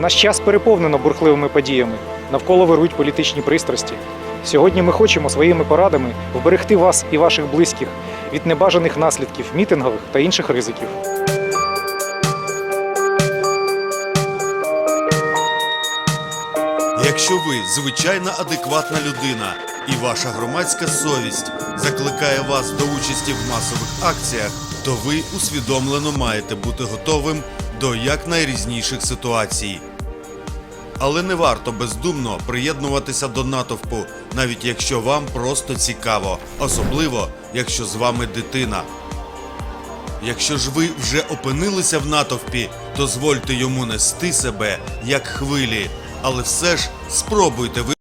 Наш час переповнено бурхливими подіями. Навколо вирують політичні пристрасті. Сьогодні ми хочемо своїми порадами вберегти вас і ваших близьких від небажаних наслідків мітингових та інших ризиків. Якщо ви звичайна адекватна людина і ваша громадська совість закликає вас до участі в масових акціях, то ви усвідомлено маєте бути готовим до якнайрізніших ситуацій. Але не варто бездумно приєднуватися до натовпу, навіть якщо вам просто цікаво, особливо якщо з вами дитина. Якщо ж ви вже опинилися в натовпі, дозвольте йому нести себе як хвилі, але все ж спробуйте ви.